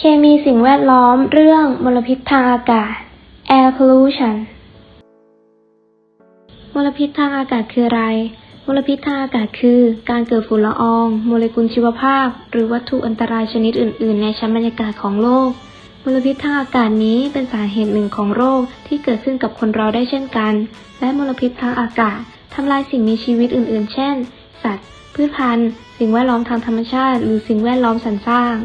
เคมีสิ่งแวดล้อมเรื่องมลพิษทางอากาศ air pollution มลพิษทางอากาศคืออะไร มลพิษทางอากาศคือ การเกิดฝุ่นละออง โมเลกุลชีวภาพ หรือวัตถุอันตรายชนิดอื่น ๆ ในชั้นบรรยากาศของโลก มลพิษทางอากาศนี้เป็นสาเหตุหนึ่งของโรคที่เกิดขึ้นกับคนเราได้เช่นกัน และมลพิษทางอากาศทำลายสิ่งมีชีวิตอื่น ๆ เช่น สัตว์ พืชพันธุ์ สิ่งแวดล้อมทางธรรมชาติ หรือสิ่งแวดล้อมสรรสร้าง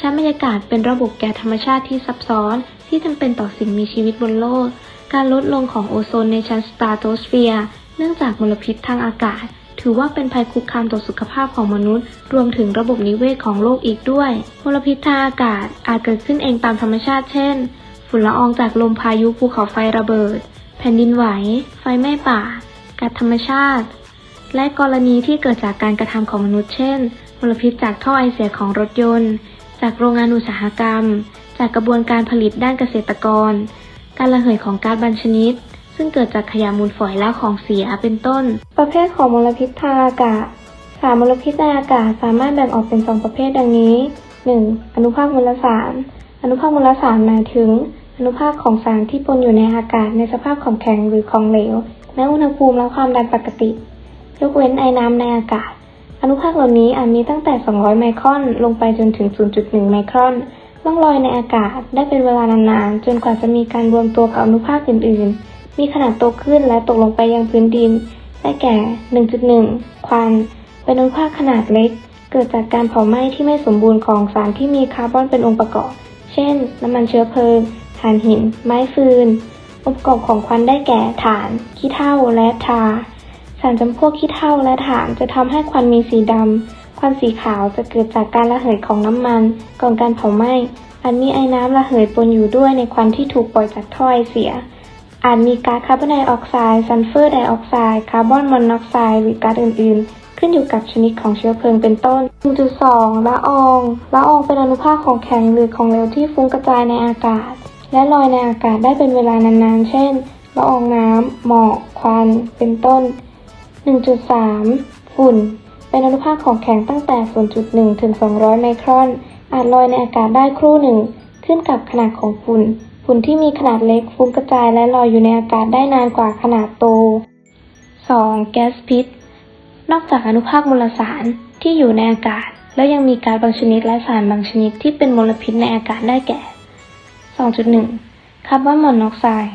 ชั้นบรรยากาศเป็นระบบแก๊สธรรมชาติที่ซับซ้อน ที่จำเป็นต่อสิ่งมีชีวิตบนโลก การลดลงของโอโซนในชั้นสตราโตสเฟียร์เนื่องจากมลพิษทางอากาศ ถือว่าเป็นภัยคุกคามต่อสุขภาพของมนุษย์ รวมถึงระบบนิเวศของโลกอีกด้วย มลพิษทางอากาศอาจเกิดขึ้นเองตามธรรมชาติเช่น ฝุ่นละอองจากลมพายุภูเขาไฟระเบิด แผ่นดินไหว ไฟไหม้ป่าก๊าซธรรมชาติ และกรณีที่เกิดจากการกระทำของมนุษย์เช่น มลพิษจากท่อไอเสียของรถยนต์ จากโรงงานอุตสาหกรรม จากกระบวนการผลิตด้านเกษตรกร การระเหยของก๊าซบางชนิด ซึ่งเกิดจากขยะมูลฝอยและของเสียเป็นต้น ประเภทของมลพิษทางอากาศสารมลพิษในอากาศสามารถแบ่งออกเป็นสองประเภทดังนี้ 1. อนุภาคมลสาร อนุภาคมลสารหมายถึง อนุภาคของสารที่ปนอยู่ในอากาศในสภาพของแข็งหรือของเหลวแม้อุณหภูมิและความดันปกติ ยกเว้นไอน้ำในอากาศ อนุภาคเหล่านี้อาจมีตั้งแต่ 200 ไมครอน ลงไปจนถึง 0.1 ไมครอน ล่องลอยในอากาศได้เป็นเวลานานๆ จนกว่าจะมีการรวมตัวกับอนุภาคอื่นๆ มีขนาดโตขึ้นและตกลงไปยังพื้นดิน ได้แก่ 1.1 ควัน เป็นอนุภาคขนาดเล็ก เกิดจากการเผาไหม้ที่ไม่สมบูรณ์ของสารที่มีคาร์บอนเป็นองค์ประกอบ เช่น น้ำมันเชื้อเพลิง ถ่านหิน ไม้ฟืน องค์ประกอบของควันได้แก่ถ่าน ขี้เถ้า และทาารจำพวกขี้เถ้าและถ่านจะทำให้ควันมีสีดำ ควันสีขาวจะเกิดจากการระเหยของน้ำมัน ก่อนการเผาไหม้อาจมีไอ้น้ำระเหยปนอยู่ด้วยในควันที่ถูกปล่อยจากท่อไอเสีย อาจมีก๊าซคาร์บอนไดออกไซด์ซัลเฟอร์ไดออกไซด์คาร์บอนมอนอกไซด์หรือก๊าซอื่น ๆ ขึ้นอยู่กับชนิดของเชื้อเพลิงเป็นต้น 1.2ละอองละอองเป็นอนุภาคของแข็งหรือของเหลวที่ฟุ้งกระจายในอากาศ และลอยในอากาศได้เป็นเวลานานๆ เช่นละอองน้ำหมอกควัน เป็นต้น 1.3 ฝุ่น เป็นอนุภาคของแข็งตั้งแต่ 0.1 ถึง 200 ไมครอน อาจลอยในอากาศได้ครู่หนึ่ง ขึ้นกับขนาดของฝุ่น ฝุ่นที่มีขนาดเล็กฟุ้งกระจายและลอยอยู่ในอากาศได้นานกว่าขนาดโต 2. แก๊สพิษ นอกจากอนุภาคมลสารที่อยู่ในอากาศ แล้วยังมีกาซบางชนิดและสารบางชนิดที่เป็นมลพิษในอากาศได้แก่ 2.1 คาร์บอนมอนอกไซด์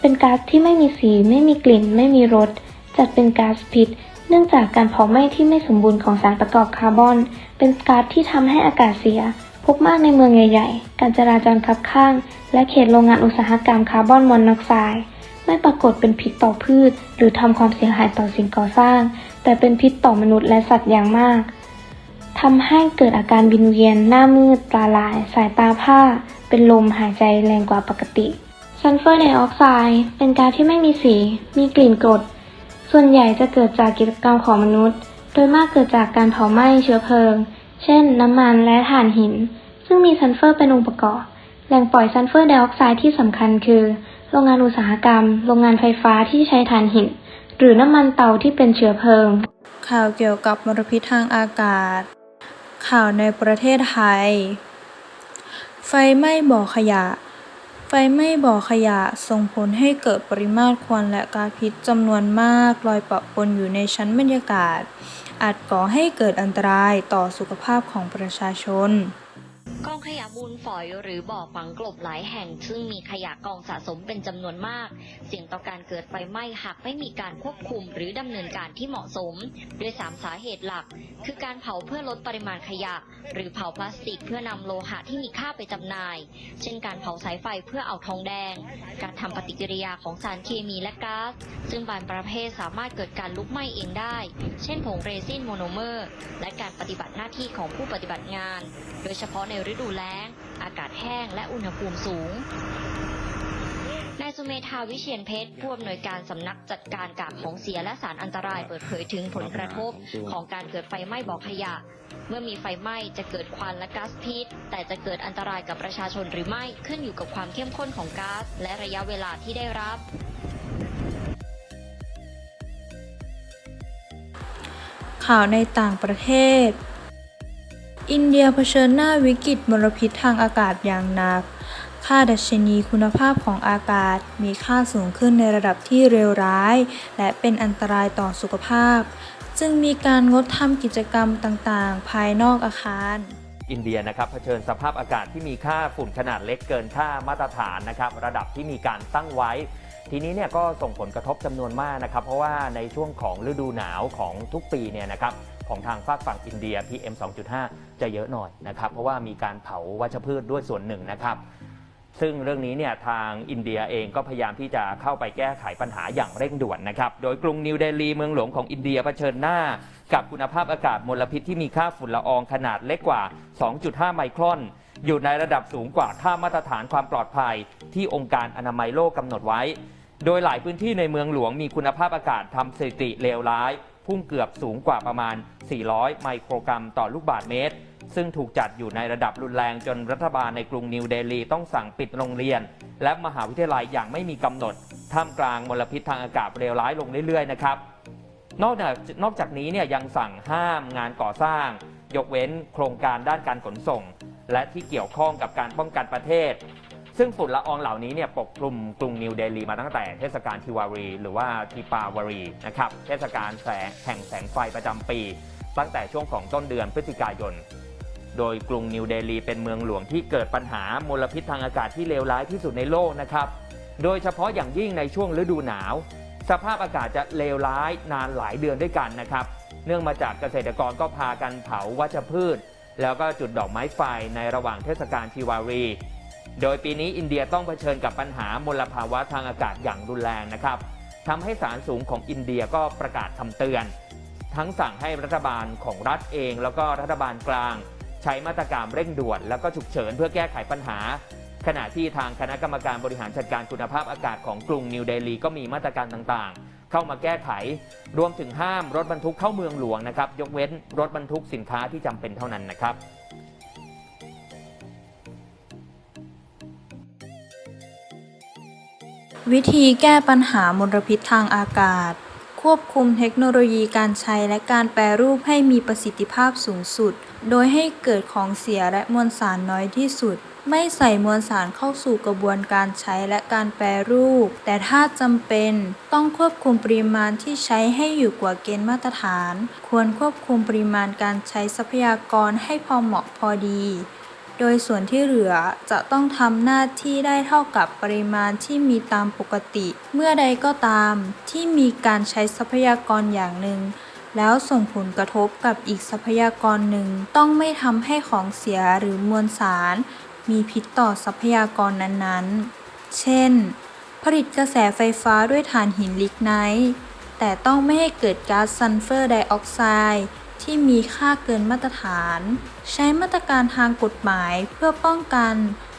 เป็นก๊าซที่ไม่มีสี ไม่มีกลิ่น ไม่มีรส จัดเป็นก๊าซพิษ เนื่องจากการเผาไหม้ที่ไม่สมบูรณ์ของสารประกอบคาร์บอน เป็นก๊าซที่ทำให้อากาศเสีย พบมากในเมืองใหญ่ๆ การจราจรคับข้าง และเขตโรงงานอุตสาหกรรมคาร์บอนมอนอกไซด์ไม่ปรากฏเป็นพิษต่อพืช หรือทำความเสียหายต่อสิ่งก่อสร้าง แต่เป็นพิษต่อมนุษย์และสัตว์อย่างมากทำให้เกิดอาการวินเวียน หน้ามืด ตาลาย สายตาผ้า เป็นลมหายใจแรงกว่าปกติ ซัลเฟอร์ไดออกไซด์เป็นก๊าซที่ไม่มีสี มีกลิ่นกรด ส่วนใหญ่จะเกิดจากกิจกรรมของมนุษย์ โดยมากเกิดจากการเผาไหม้เชื้อเพลิง เช่น น้ำมันและถ่านหิน ซึ่งมีซัลเฟอร์เป็นองค์ประกอบ แหล่งปล่อยซัลเฟอร์ไดออกไซด์ที่สำคัญคือ โรงงานอุตสาหกรรม โรงงานไฟฟ้าที่ใช้ถ่านหิน หรือน้ำมันเตาที่เป็นเชื้อเพลิง ข่าวเกี่ยวกับมลพิษทางอากาศ ข่าวในประเทศไทย ไฟไหม้บ่อขยะ ไฟไหม้บ่อขยะส่งผลให้เกิดปริมาตรควันและก๊าซพิษจำนวนมากลอยปะปนอยู่ในชั้นบรรยากาศ อาจก่อให้เกิดอันตรายต่อสุขภาพของประชาชน ก ขยะมูลฝอยหรือบ่อฝังกลบหลายแห่ง ซึ่งมีขยะกองสะสมเป็นจำนวนมาก เสี่ยงต่อการเกิดไฟไหม้หากไม่มีการควบคุมหรือดำเนินการที่เหมาะสม ด้วยสามสาเหตุหลัก คือการเผาเพื่อลดปริมาณขยะ หรือเผาพลาสติกเพื่อนำโลหะที่มีค่าไปจำหน่าย เช่นการเผาสายไฟเพื่อเอาทองแดง การทำปฏิกิริยาของสารเคมีและก๊าซซึ่งบางประเภทสามารถเกิดการลุกไหม้เองได้ เช่นผงเรซินโมโนเมอร์ และการปฏิบัติหน้าที่ของผู้ปฏิบัติงาน โดยเฉพาะในฤดูแล้ง อากาศแห้งและอุณหภูมิสูงนายสุเมธาวิเชียนเพชรผู้อำนวยการสำนักจัดการกากของเสียและสารอันตรายเปิดเผยถึงผลกระทบของการเกิดไฟไหม้บ่อขยะ เมื่อมีไฟไหม้จะเกิดควันและก๊าซพิษ แต่จะเกิดอันตรายกับประชาชนหรือไม่ขึ้นอยู่กับความเข้มข้นของก๊าซและระยะเวลาที่ได้รับข่าวในต่างประเทศ อินเดียเผชิญหน้าวิกฤตมลพิษทางอากาศอย่างหนัก ค่าดัชนีคุณภาพของอากาศมีค่าสูงขึ้นในระดับที่เลวร้าย และเป็นอันตรายต่อสุขภาพ จึงมีการงดทำกิจกรรมต่างๆ ภายนอกอาคารอินเดียนะครับเผชิญสภาพอากาศที่มีค่าฝุ่นขนาดเล็กเกินค่ามาตรฐานนะครับระดับที่มีการตั้งไว้ ทีนี้เนี่ยก็ส่งผลกระทบจำนวนมากนะครับ เพราะว่าในช่วงของฤดูหนาวของทุกปีเนี่ยนะครับของทางฝากฝั่งอินเดีย PM 2.5 จะเยอะหน่อยนะครับ เพราะว่ามีการเผาวัชพืชด้วยส่วนหนึ่งนะครับ ซึ่งเรื่องนี้เนี่ยทางอินเดียเองก็พยายามที่จะเข้าไปแก้ไขปัญหาอย่างเร่งด่วนนะครับ โดยกรุงนิวเดลีเมืองหลวงของอินเดียเผชิญหน้า กับคุณภาพอากาศมลพิษที่มีค่าฝุ่นละอองขนาดเล็กกว่า 2.5 ไมครอนอยู่ในระดับสูงกว่าค่ามาตรฐานความปลอดภัย ที่องค์การอนามัยโลกกำหนดไว้ โดยหลายพื้นที่ในเมืองหลวงมีคุณภาพอากาศทำสถิติเลวร้าย พุ่งเกือบสูงกว่าประมาณ 400 ไมโครกรัมต่อลูกบาศก์เมตร ซึ่งถูกจัดอยู่ในระดับรุนแรงจนรัฐบาลในกรุงนิวเดลีต้องสั่งปิดโรงเรียน และมหาวิทยาลัยอย่างไม่มีกำหนด ท่ามกลางมลพิษทางอากาศเลวร้ายลงเรื่อยๆนะครับนอกจากนอกจากนี้เนี่ยยังสั่งห้ามงานก่อสร้าง ยกเว้นโครงการด้านการขนส่ง และที่เกี่ยวข้องกับการป้องกันประเทศ ซึ่งฝุ่นละอองเหล่านี้เนี่ยปกคลุมกรุงนิวเดลีมาตั้งแต่เทศกาลทิวารี หรือว่าทิปาวารีนะครับเทศกาลแสงแห่งแสงไฟประจำปี ตั้งแต่ช่วงของต้นเดือนพฤศจิกายน โดยกรุงนิวเดลีเป็นเมืองหลวงที่เกิดปัญหามลพิษทางอากาศที่เลวร้ายที่สุดในโลกนะครับโดยเฉพาะอย่างยิ่งในช่วงฤดูหนาว สภาพอากาศจะเลวร้ายนานหลายเดือนด้วยกันนะครับเนื่องมาจากเกษตรกรก็พากันเผาวัชพืช แล้วก็จุดดอกไม้ไฟในระหว่างเทศกาลทิวารี โดยปีนี้อินเดียต้องเผชิญกับปัญหามลภาวะทางอากาศอย่างรุนแรงนะครับทำให้ศาลสูงของอินเดียก็ประกาศคำเตือน ทั้งสั่งให้รัฐบาลของรัฐเอง แล้วก็รัฐบาลกลาง ใช้มาตรการเร่งด่วน แล้วก็ฉุกเฉินเพื่อแก้ไขปัญหา ขณะที่ทางคณะกรรมการบริหารจัดการคุณภาพอากาศของกรุงนิวเดลีก็มีมาตรการต่างๆ เข้ามาแก้ไข รวมถึงห้ามรถบรรทุกเข้าเมืองหลวงนะครับยกเว้นรถบรรทุกสินค้าที่จำเป็นเท่านั้นนะครับ วิธีแก้ปัญหามลพิษทางอากาศ ควบคุมเทคโนโลยีการใช้และการแปรรูปให้มีประสิทธิภาพสูงสุด โดยให้เกิดของเสียและมวลสารน้อยที่สุด ไม่ใส่มวลสารเข้าสู่กระบวนการใช้และการแปรรูป แต่ถ้าจำเป็นต้องควบคุมปริมาณที่ใช้ให้อยู่กว่าเกณฑ์มาตรฐาน ควรควบคุมปริมาณการใช้ทรัพยากรให้พอเหมาะพอดี โดยส่วนที่เหลือจะต้องทำหน้าที่ได้เท่ากับปริมาณที่มีตามปกติ เมื่อใดก็ตามที่มีการใช้ทรัพยากรอย่างหนึ่ง แล้วส่งผลกระทบกับอีกทรัพยากรหนึ่ง ต้องไม่ทำให้ของเสียหรือมวลสาร มีพิษต่อทรัพยากรนั้นๆ เช่น ผลิตกระแสไฟฟ้าด้วยถ่านหินลิกไนท์แต่ต้องไม่ให้เกิดก๊าซซัลเฟอร์ไดออกไซด์ที่มีค่าเกินมาตรฐาน ใช้มาตรการทางกฎหมายเพื่อป้องกัน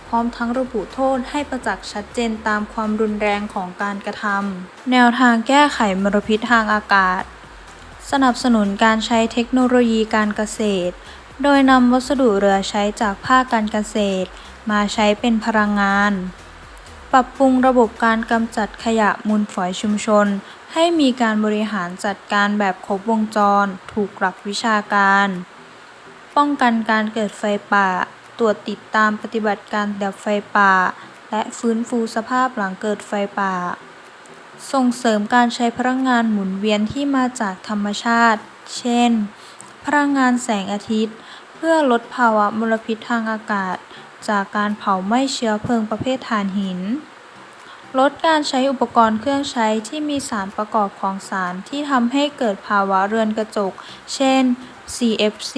พร้อมทั้งระบุโทษให้ประจักษ์ชัดเจนตามความรุนแรงของการกระทำแนวทางแก้ไขมลพิษทางอากาศ สนับสนุนการใช้เทคโนโลยีการเกษตร โดยนำวัสดุเหลือใช้จากภาคการเกษตร มาใช้เป็นพลังงาน ปรับปรุงระบบการกำจัดขยะมูลฝอยชุมชน ให้มีการบริหารจัดการแบบครบวงจร ถูกหลักวิชาการ ป้องกันการเกิดไฟป่า ตรวจติดตามปฏิบัติการดับไฟป่า และฟื้นฟูสภาพหลังเกิดไฟป่า ส่งเสริมการใช้พลังงานหมุนเวียนที่มาจากธรรมชาติ เช่น พลังงานแสงอาทิตย์ เพื่อลดภาวะมลพิษทางอากาศ จากการเผาไหม้เชื้อเพลิงประเภทถ่านหิน ลดการใช้อุปกรณ์เครื่องใช้ที่มีสารประกอบของสารที่ทำให้เกิดภาวะเรือนกระจก เช่น CFC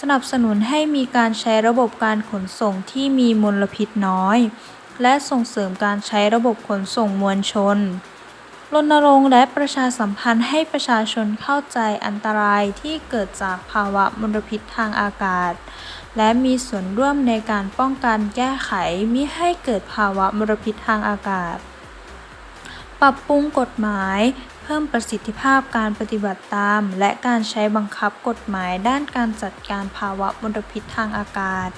สนับสนุนให้มีการใช้ระบบการขนส่งที่มีมลพิษน้อย และส่งเสริมการใช้ระบบขนส่งมวลชน รณรงค์และประชาสัมพันธ์ให้ประชาชนเข้าใจอันตรายที่เกิดจากภาวะมลพิษทางอากาศ และมีส่วนร่วมในการป้องกันแก้ไขมิให้เกิดภาวะมลพิษทางอากาศ ปรับปรุงกฎหมาย เพิ่มประสิทธิภาพการปฏิบัติตาม และการใช้บังคับกฎหมายด้านการจัดการภาวะมลพิษทางอากาศ